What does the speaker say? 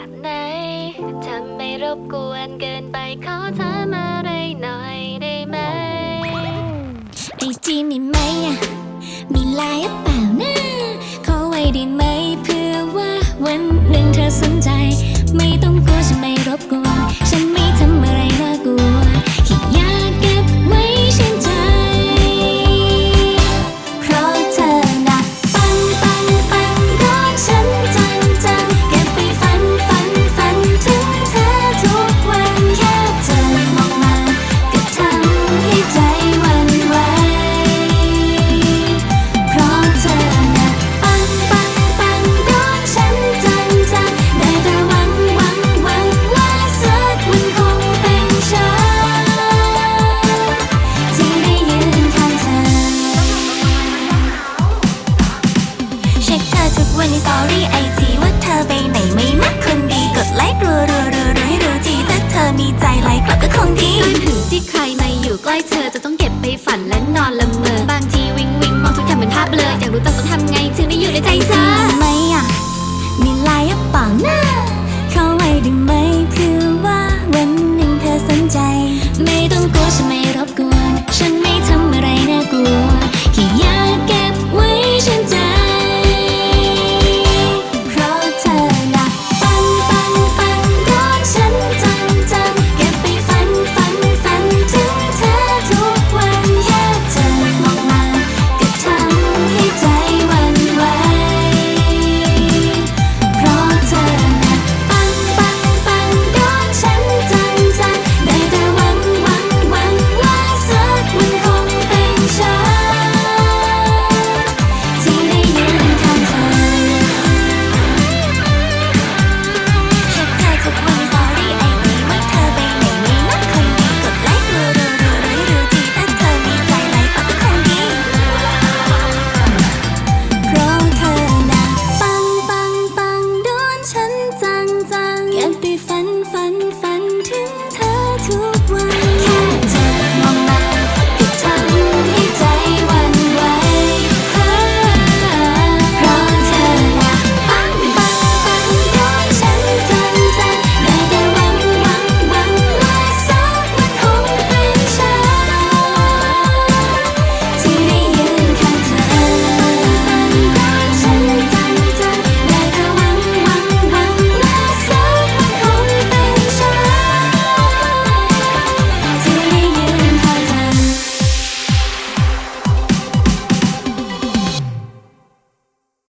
แบบไหนทำไม่รบกวนเกินไปขอถามอะไรหน่อยได้ไหมไอจีมีไหมอะมีไลน์เปล่านะขอไว้ได้ไหมเพื่อว่าวันหนึ่งเธอสนใจ ไม่ต้อง วันในสตอรี่ไอจีว่าเธอไปไหนไม่นะคนดีกดไลค์รัวรัวรัวรัวให้รู้ทีถ้าเธอมีใจไลค์กลับก็คงดีปลื้มถึงที่ใครมาอยู่ใกล้เธอจะต้องเก็บไปฝันและนอนละเมอบางทีวิงวิงมองทุกอย่างเป็นภาพเบลออยากรู้จังต้องทำไงถึงได้อยู่ในใจเธอไหมอะมีไลน์หรือเปล่านะ